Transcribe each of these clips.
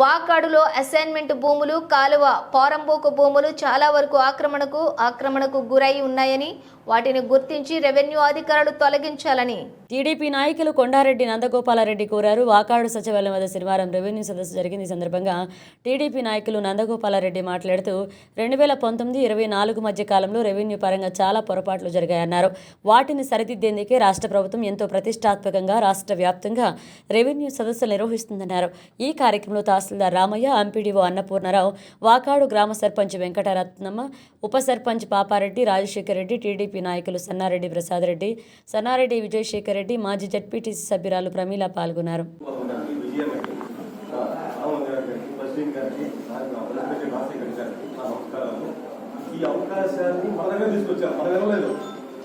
వాకాడులో assignment భూములు కాలువ పోరంబోకు భూములు చాలా వరకు ఆక్రమణకు ఆక్రమణకు గురై ఉన్నాయని వాటిని గుర్తించి రెవెన్యూ అధికారులు తొలగించాలని. టీడీపీ నాయకులు కొండారెడ్డి నందగోపాలారెడ్డి కోరారు. వాకాడు సచివాలయం వద్ద శనివారం రెవెన్యూ సదస్సు జరిగింది. ఈ సందర్భంగా టీడీపీ నాయకులు నందగోపాలారెడ్డి మాట్లాడుతూ రెండు వేల పంతొమ్మిది ఇరవై నాలుగు మధ్య కాలంలో రెవెన్యూ పరంగా చాలా పొరపాట్లు జరిగాయన్నారు. వాటిని సరిదిద్దేందుకే రాష్ట్ర ప్రభుత్వం ఎంతో ప్రతిష్టాత్మకంగా రాష్ట్ర వ్యాప్తంగా రెవెన్యూ సదస్సులు నిర్వహిస్తుందన్నారు. ఈ కార్యక్రమంలో తాస్ తహసీల్దార్ రామయ్య ఎంపీడీఓ అన్నపూర్ణరావు వాకాడు గ్రామ సర్పంచ్ వెంకటరత్నమ్మ ఉప సర్పంచ్ పాపారెడ్డి రాజశేఖర్ రెడ్డి టీడీపీ నాయకులు సన్నారెడ్డి ప్రసాద్ రెడ్డి సన్నారెడ్డి విజయశేఖర్ రెడ్డి మాజీ జడ్పీటీసీ సభ్యురాలు ప్రమీల పాల్గొన్నారు. ఈ అవకాశాన్ని మన దగ్గర తీసుకొచ్చారు మన వెళ్ళలేదు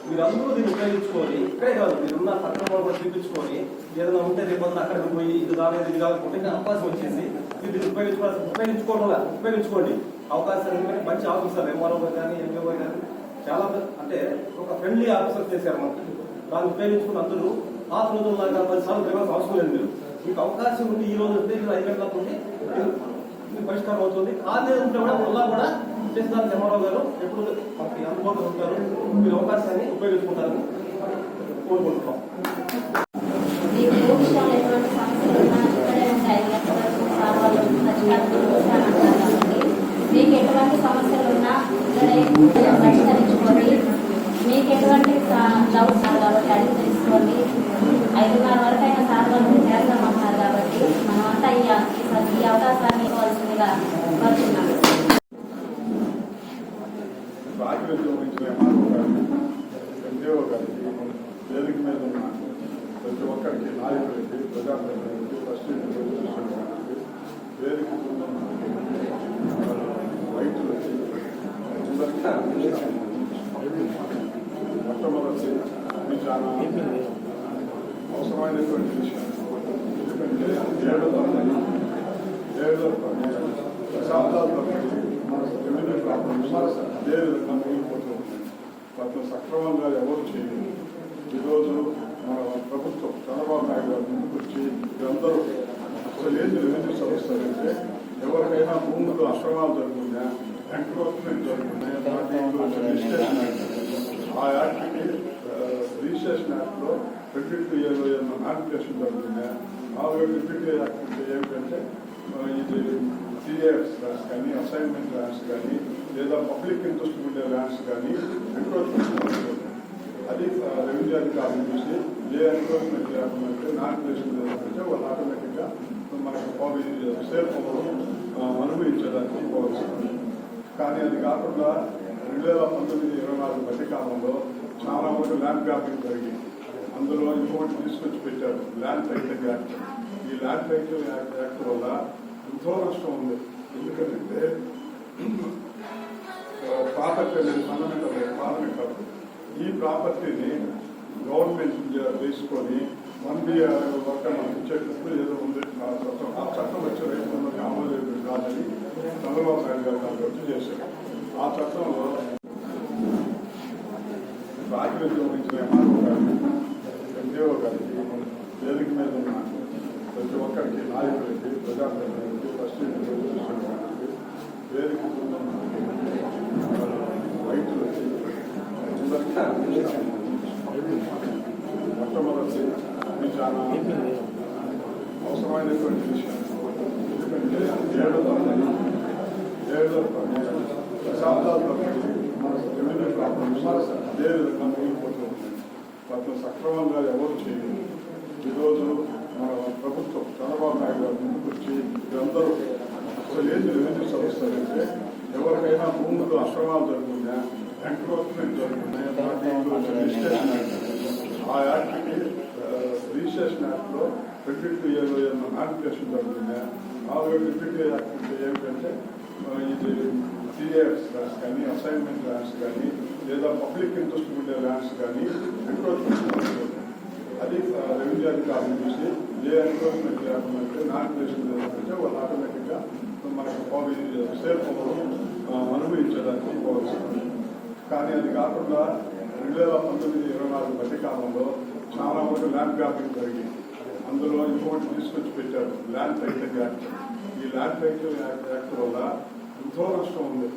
మీరందరూ దీన్ని ఉపయోగించుకొని ఇక్కడే కాదు మీరున్న పట్టణంలో కూడా చూపించుకొని ఏదైనా ఉంటే రేపు అక్కడికి పోయి ఇది కాలేదు ఇది కాకపోతే అవకాశం వచ్చింది మీరు దీన్ని ఉపయోగించుకోవాలి ఉపయోగించుకోవడం వల్ల ఉపయోగించుకోండి. అవకాశం మంచి ఆఫీసర్ ఎంఆర్ఓ కానీ ఎంఏఓ కానీ చాలా అంటే ఒక ఫ్రెండ్లీ ఆఫీసర్ చేశారు మనకి. దాన్ని ఉపయోగించుకుని అందరూ పాత రోజుల్లో పది సార్లు తిరగాల్సిన అవసరం లేదు మీరు. మీకు అవకాశం ఉంది ఈ రోజు ఉంటే ఇది ఐదు గంటలకు ఉంటే పరిష్కారం అవుతుంది. కాలేదు ఉంటే కూడా మళ్ళా కూడా చేస్తారు ఎంఆర్ఓ గారు ఎప్పుడు మనకి అందుబాటులో ఉంటారు. మీరు అవకాశాన్ని ఉపయోగించుకుంటారని కోరుకుంటున్నాం. మీకు ఎటువంటి సమస్యలు ఉన్నా కాబట్టి మీకు ఎటువంటి సమస్యలు పరిష్కరించుకోండి. మీకు ఎటువంటి డౌట్ సార్ కాబట్టి అడిగి తెలుసుకోండి. ఐదున్నర వరకు అయినా సార్ వాళ్ళు చేస్తామన్నారు కాబట్టి మనమంతా ఈ ఈ అవకాశాన్ని ఇవ్వాల్సిందిగా కోరుతున్నాం రాజకీయ చూపించిన మార్పు గారిని ఎన్జిఓ గారికి వేదిక మీద ఉన్న ప్రతి ఒక్కరికి నాయకులకి ప్రజాప్రతినిధులకి ఫస్ట్ గారికి వేదిక మొట్టమొదటి ఇది చాలా అవసరమైనటువంటి విషయం ఎందుకంటే ఏడో తరగతి ఏడో మన రెవెన్యూ ప్రాబ్లమ్స్ అదే విధంగా మిగిలిపోతూ ఉన్నాయి సక్రమంగా ఎవరు చేయలేదు. ఈరోజు మన ప్రభుత్వం చంద్రబాబు నాయుడు గారు ముందుకు వచ్చి అసలు ఏంటి రెవెన్యూ సమస్యలు అంటే ఎవరికైనా భూములు అక్రమాలు జరుగుతున్నాయా ఎంక్రోచ్మెంట్ జరుగుతున్నాయి రిజిస్ట్రేషన్ యాక్ట్ ఆ యాక్ట్కి రిజిస్ట్రేషన్ యాక్ట్లో రిపీట్ ఇరవై నాటిఫికేషన్ జరుగుతున్నాయి? ఆ రిపీట్ యాక్ట్ ఏమిటంటే ఇది సిఏఎఫ్స్ ల్యాండ్స్ కానీ అసైన్మెంట్ ల్యాండ్స్ కానీ లేదా పబ్లిక్ ఇంట్రెస్ట్ ఉండే ల్యాండ్స్ కానీ ఎంక్రోచ్మెంట్ అది రెవెన్యూ అధికారులు చూసి ఏ ఎన్క్రోచ్మెంట్ లేకుండా ప్లేస్మెంట్ లేకపోతే వాళ్ళు ఆటోమేటిక్గా మనకు సేఫ్ అనుభవించడానికి పోవచ్చు కానీ అది కాకుండా రెండు వేల పంతొమ్మిది ఇరవై నాలుగు మధ్య కాలంలో చాలా వరకు ల్యాండ్ గ్రాఫింగ్ జరిగింది అందులో ఇంకోటి తీసుకొచ్చి పెట్టారు ల్యాండ్ టైటిల్ యాక్ట్ ఈ ల్యాండ్ టైటిల్ యాక్ట్ యాక్ట్ వల్ల ఎంతో నష్టం ఉంది ఎందుకంటే ప్రాపర్టీ అనేది ఫండమెంటల్ ప్రాథమిక హక్కు. ఈ ప్రాపర్టీని గవర్నమెంట్ తీసుకొని వన్ బిఆర్ వర్క్ మనకి ఇచ్చేటప్పుడు ఏదో ఉంది ఆ చట్టం వచ్చే రైతులకు ఆమోదం కాదని చంద్రబాబు నాయుడు గారు దాన్ని రద్దు చేశారు ఆ చట్టంలో రాజకీయ చూపించిన మార్పు గారిని ఎన్జిఓ గారికి వేదిక మీద ఉన్న ప్రతి ఒక్కరికి నాయకులకి ప్రజాప్రతినిధులకి ఫస్ట్ ప్రభుత్వానికి వేదిక మీద రైతులకి మొట్టమొదటి ఇది చాలా అవసరమైనటువంటి విషయం ఎందుకంటే ఏడో తరగతి ఏడో తరగతి దశాబ్దాల తరగతి మన రెవెన్యూ ప్రాబ్లమ్స్ అదే విధంగా మిగిలిపోతూ వాటిని సక్రమంగా ఎవరు చేయలేదు ఈరోజు మన ప్రభుత్వం చంద్రబాబు నాయుడు గారు ముందుకు వచ్చి మీరందరూ అసలు ఏంటి రెవెన్యూ సమస్యలు అంటే ఎవరికైనా భూములు అక్రమాలు జరుగుతున్నా ఎంక్రోచ్మెంట్ జరుగుతున్నాయి వాటిలో రిజిస్ట్రేషన్ యాక్ట్ ఆ యాక్ట్కి రిజిస్ట్రేషన్ యాక్ట్లో రిపీట్ ఇరవై నాటిఫికేషన్ జరుగుతున్నాయా ఆ రిపీట్ యాక్ట్ అంటే ఏమిటంటే ఇది సిఏఎఫ్స్ ల్యాండ్స్ కానీ అసైన్మెంట్ ల్యాండ్స్ కానీ లేదా పబ్లిక్ ఇంట్రెస్ట్ ఉండే ల్యాండ్స్ కానీ ఎంక్రోచ్మెంట్ అది రెవెన్యూ అధికారులు చూసి ఏ ఎన్క్రోచ్మెంట్ లేకుండా నాటిఫికేషన్ లేదంటే వాళ్ళు ఆటోమేటిక్గా మనకు సేఫ్ అనుభవించడానికి పోవచ్చు. కానీ అది కాకుండా రెండు వేల పంతొమ్మిది ఇరవై నాలుగు మధ్య కాలంలో చాలా వరకు ల్యాండ్ గ్రాఫింగ్ జరిగింది. అందులో ఇంకోటి తీసుకొచ్చి పెట్టారు ల్యాండ్ టైటిల్ యాక్ట్ ఈ ల్యాండ్ టైటిల్ యాక్ట్ యాక్ట్ వల్ల ఎంతో నష్టం ఉంది.